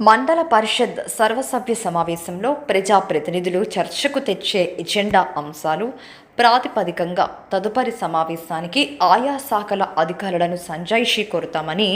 మండల పరిషత్ సర్వసభ్య సమావేశంలో ప్రజాప్రతినిధులు చర్చకు తెచ్చే ఎజెండా అంశాలు ప్రాతిపదికంగా తదుపరి సమావేశానికి ఆయా శాఖల అధికారులను సంజాయిషీ కోరుతామని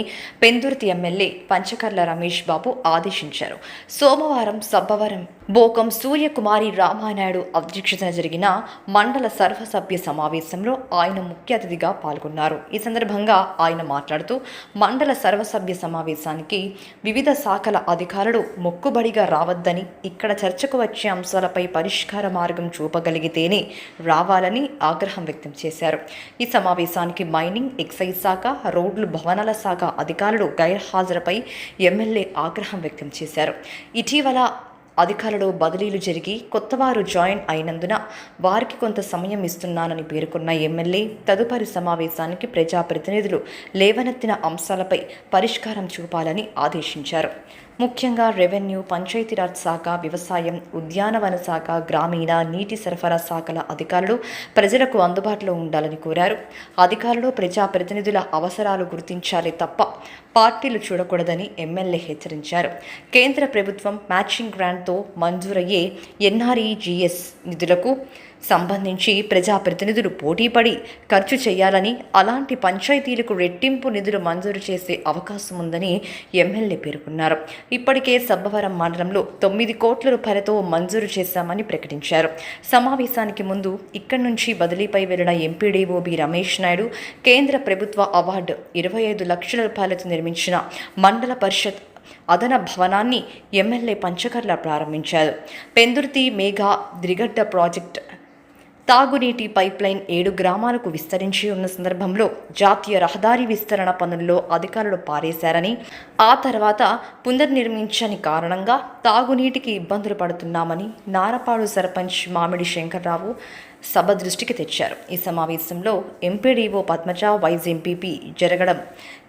పెందుర్తి ఎమ్మెల్యే పంచకర్ల రమేష్ బాబు ఆదేశించారు. సోమవారం సబ్బవరం బోకం సూర్యకుమారి రామానాయుడు అధ్యక్షతన జరిగిన మండల సర్వసభ్య సమావేశంలో ఆయన ముఖ్య అతిథిగా పాల్గొన్నారు. ఈ సందర్భంగా ఆయన మాట్లాడుతూ మండల సర్వసభ్య సమావేశానికి వివిధ శాఖల అధికారులు మొక్కుబడిగా రావద్దని ఇక్కడ చర్చకు వచ్చే అంశాలపై పరిష్కార మార్గం చూపగలిగితేనే రావ రావాలని ఆగ్రహం వ్యక్తం చేశారు. ఈ సమావేశానికి మైనింగ్ ఎక్సైజ్ శాఖ రోడ్లు భవనాల శాఖ అధికారులు గైర్హాజరుపై ఎమ్మెల్యే ఆగ్రహం వ్యక్తం చేశారు. ఇటీవల అధికారులు బదిలీలు జరిగి కొత్తవారు జాయిన్ అయినందున వారికి కొంత సమయం ఇస్తున్నానని పేర్కొన్న ఎమ్మెల్యే తదుపరి సమావేశానికి ప్రజాప్రతినిధులు లేవనెత్తిన అంశాలపై పరిష్కారం చూపాలని ఆదేశించారు. ముఖ్యంగా రెవెన్యూ పంచాయతీరాజ్ శాఖ వ్యవసాయం ఉద్యానవన శాఖ గ్రామీణ నీటి సరఫరా శాఖల అధికారులు ప్రజలకు అందుబాటులో ఉండాలని కోరారు. అధికారులు ప్రజాప్రతినిధుల అవసరాలు గుర్తించాలి తప్ప పార్టీలు చూడకూడదని ఎమ్మెల్యే హెచ్చరించారు. కేంద్ర ప్రభుత్వం మ్యాచింగ్ గ్రాంట్తో మంజూరయ్యే ఎన్ఆర్ఈజీఎస్ నిధులకు సంబంధించి ప్రజాప్రతినిధులు పోటీపడి ఖర్చు చేయాలని అలాంటి పంచాయతీలకు రెట్టింపు నిధులు మంజూరు చేసే అవకాశం ఉందని ఎమ్మెల్యే పేర్కొన్నారు. ఇప్పటికే సబ్బవరం మండలంలో తొమ్మిది కోట్ల రూపాయలతో మంజూరు చేశామని ప్రకటించారు. సమావేశానికి ముందు ఇక్కడి నుంచి బదిలీపై వెళ్ళిన ఎంపీడీఓ బి రమేష్ నాయుడు కేంద్ర ప్రభుత్వ అవార్డు ఇరవై ఐదు లక్షల రూపాయలతో నిర్మించిన మండల పరిషత్ అదన భవనాన్ని ఎమ్మెల్యే పంచకర్ల ప్రారంభించారు. పెందుర్తి మేఘా ద్రిగడ్డ ప్రాజెక్ట్ తాగునీటి పైప్లైన్ ఏడు గ్రామాలకు విస్తరించి ఉన్న సందర్భంలో జాతీయ రహదారి విస్తరణ పనుల్లో అధికారులు పారేశారని ఆ తర్వాత పునర్నిర్మించని కారణంగా తాగునీటికి ఇబ్బందులు పడుతున్నామని నారపాడు సర్పంచ్ మామిడి శంకర్రావు సభ దృష్టికి తెచ్చారు. ఈ సమావేశంలో ఎంపీడీఓ పద్మజ వైజ్ ఎంపీపీ జరగడం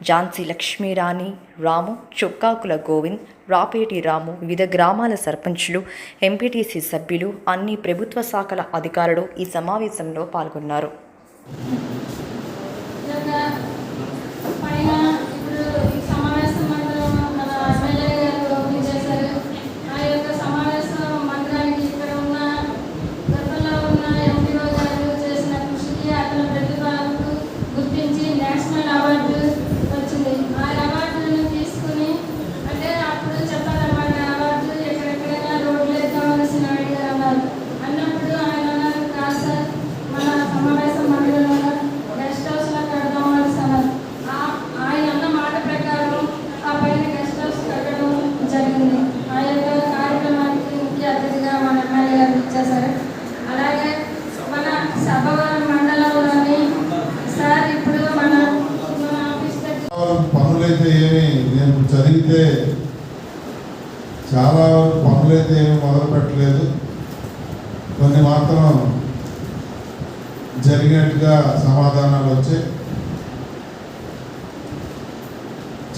ఝాన్సీ లక్ష్మీరాణి రాము చొక్కాకుల గోవింద్ రాపేటి రాము వివిధ గ్రామాల సర్పంచులు ఎంపీటీసీ సభ్యులు అన్ని ప్రభుత్వ శాఖల అధికారులు ఈ సమావేశంలో పాల్గొన్నారు ఇలాగా పైన ఇప్పుడు ఈ సమావేశం మందిరం మన ఎమ్మెల్యే గారు ఓపెన్ చేశారు ఆ యొక్క సమావేశ మందిరానికి ఇక్కడ ఉన్న గతంలో ఉన్న ఎంపీఓ గారు చేసిన కృషికి అతని ప్రతిభకు గుర్తించి నేషనల్ అవార్డు వచ్చింది ఆ అవార్డును తీసుకుని అంటే అప్పుడు చెప్పారన్నమాట అవార్డు ఎక్కడెక్కడైనా రోడ్లు ఎక్కవలసిన అడిగారు అన్నారు అన్నప్పుడు ఆయన అన్నారు కాదు సార్ మన సమావేశం మందిరంలో గెస్ట్ హౌస్లో కడదాం అనేసి అన్నారు ఆ- ఆయన అన్న మాట ప్రకారం ఆ పైన గెస్ట్ హౌస్ కట్టడం జరిగింది ఆ యొక్క కార్యక్రమానికి ముఖ్య అతిథిగా మన ఎమ్మెల్యే గారు ఇచ్చేశారు అలాగే మన సభవరం మండలంలోని సార్ ఇప్పుడు మన మన ఆఫీస్ దగ్గర పనులైతే ఏమి? నేను చదివితే చాలా వరకు పనులైతే ఏమి మొదలు పెట్టలేదు. కొన్ని మాత్రం జరిగినట్టుగా సమాధానాలు వచ్చాయి.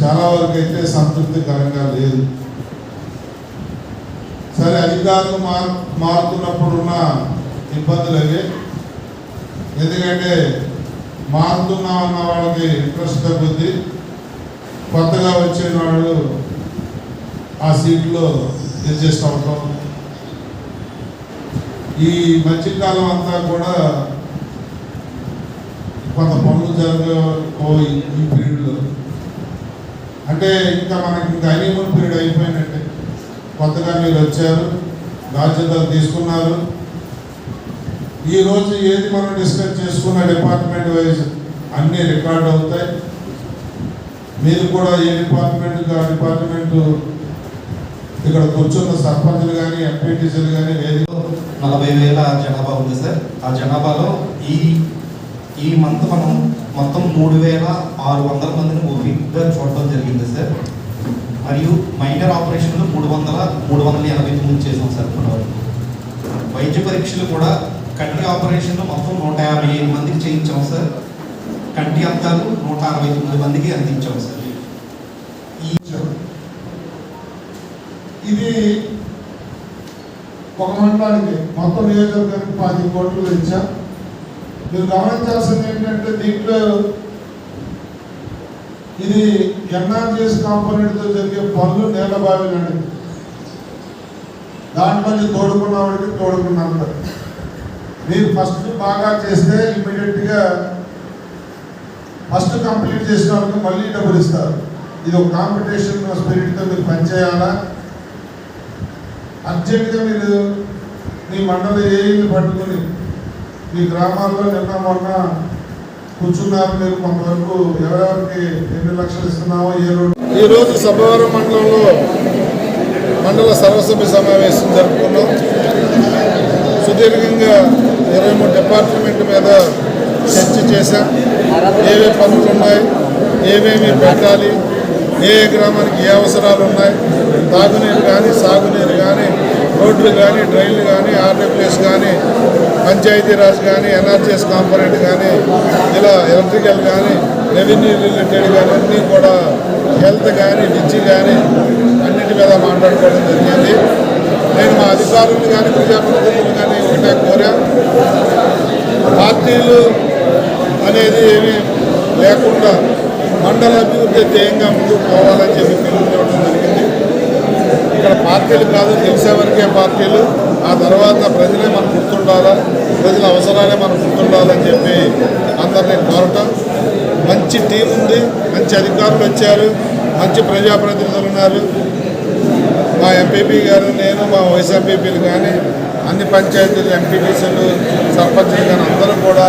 చాలా వరకు అయితే సంతృప్తికరంగా లేదు. సరే అధికారులు మార్ మారుతున్నప్పుడు ఉన్న ఇబ్బందులు అవి. ఎందుకంటే మారుతున్నాం వాళ్ళకి ఇంట్రెస్ట్ తగ్గుద్ది. కొత్తగా వచ్చిన వాళ్ళు ఆ సీట్లో అడ్జస్ట్ అవటం ఈ మధ్యకాలం అంతా కూడా కొంత పనులు జరగ ఈ పీరియడ్లో. అంటే ఇంకా మనకి ఇంకా హనీమూన్ పీరియడ్ అయిపోయినట్టే. కొత్తగా మీరు వచ్చారు బాధ్యతలు తీసుకున్నారు. ఈ రోజు ఏది మనం డిస్కస్ చేసుకున్న డిపార్ట్మెంట్ వైజ్ అన్నీ రికార్డ్ అవుతాయి. మీరు కూడా ఏ డిపార్ట్మెంట్ ఆ డిపార్ట్మెంట్ ఇక్కడ కూర్చున్న సర్పంచులు కానీ ఎంపీటీసీలు కానీ వేదిక నలభై వేల జనాభా ఉంది సార్. ఆ జనాభాలో ఈ ఈ మంత్ మనం మొత్తం మూడు వేల ఆరు వందల మందిని ఓపిక్గా చూడటం జరిగింది సార్. మరియు మైనర్ ఆపరేషన్లు మూడు వందల మూడు వందల ఎనభై తొమ్మిది చేసాం సార్ ఇప్పటివరకు వైద్య పరీక్షలు కూడా కంటి ఆపరేషన్లు మొత్తం నూట యాభై ఏడు మందికి చేయించాం సార్. కంటి అంతాలు నూట అరవై తొమ్మిది మందికి అందించాం సార్. ఇది ఒక మండలానికి మొత్తం నియోజకవర్గానికి పది కోట్లు ఇచ్చాం మీరు గమనించాల్సింది ఏంటంటే దీంట్లో ఇది ఎన్ఆర్జీఎస్ కాంపోనెంట్తో జరిగే పనులు నేల బావిలండి దాంట్లో తోడుకున్న వాడికి తోడుకున్నంత. మీరు ఫస్ట్ బాగా చేస్తే ఇమీడియట్గా ఫస్ట్ కంప్లీట్ చేసిన వాళ్ళకి మళ్ళీ డబ్బులు ఇస్తారు. ఇది ఒక కాంపిటీషన్ స్పిరిట్తో మీరు పనిచేయాలా? అర్జెంటుగా మీరు మీ మండల ఏళ్ళు పట్టుకుని మీ గ్రామాల్లో నిన్న మొన్న కూర్చున్నారు మీరు కొంతవరకు ఎవరెవరికి ఎన్ని లక్షలు ఇస్తున్నామో ఏ రోజు ఈరోజు సభవరం మండలంలో మండల సర్వసభ్య సమావేశం జరుపుకున్నాం. సుదీర్ఘంగా ఇరవై మూడు డిపార్ట్మెంట్ మీద చర్చ చేశాం. ఏవే పనులు ఉన్నాయి ఏమేమి పెట్టాలి ఏ గ్రామానికి ఏ అవసరాలు ఉన్నాయి తాగునీరు కానీ సాగునీరు కానీ రోడ్లు కానీ డ్రైన్లు కానీ ఆర్డబ్ల్యూఎస్ కానీ పంచాయతీరాజ్ కానీ ఎన్ఆర్జీఎస్ కాంపోనెంట్ కానీ ఇలా ఎలక్ట్రికల్ కానీ రెవెన్యూ రిలేటెడ్ కానీ అన్నీ కూడా హెల్త్ కానీ విద్య కానీ అన్నిటి మీద మాట్లాడుకోవడం జరిగింది నేను మా అధికారులు కానీ ప్రజాప్రతినిధులు కానీ ఒకటే కోరా పార్టీలు అనేది ఏమీ లేకుండా మండల అభివృద్ధి ధ్యేయంగా ముందుకు పోవాలని చెప్పి పిలుపునివ్వడం జరిగింది. ఇక్కడ పార్టీలు కాదు తెలిసేవరకే పార్టీలు. ఆ తర్వాత ప్రజలే మనం గుర్తుండాలా ప్రజల అవసరాలే మనం గుర్తుండాలని చెప్పి అందరినీ కోరటం. మంచి టీం ఉంది మంచి అధికారులు వచ్చారు మంచి ప్రజాప్రతినిధులు ఉన్నారు. మా ఎంపీపీ గారు నేను మా వైస్ ఎంపీపీలు కానీ అన్ని పంచాయతీలు ఎంపీటీసీలు సర్పంచులు కానీ అందరూ కూడా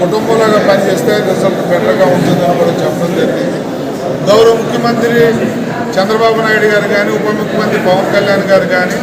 ఒక కుటుంబంలాగా పనిచేస్తే రిజల్ట్ బెటర్గా ఉంటుందని కూడా చెప్పడం జరిగింది. గౌరవ ముఖ్యమంత్రి చంద్రబాబు నాయుడు గారు కానీ ఉప ముఖ్యమంత్రి పవన్ కళ్యాణ్ గారు కానీ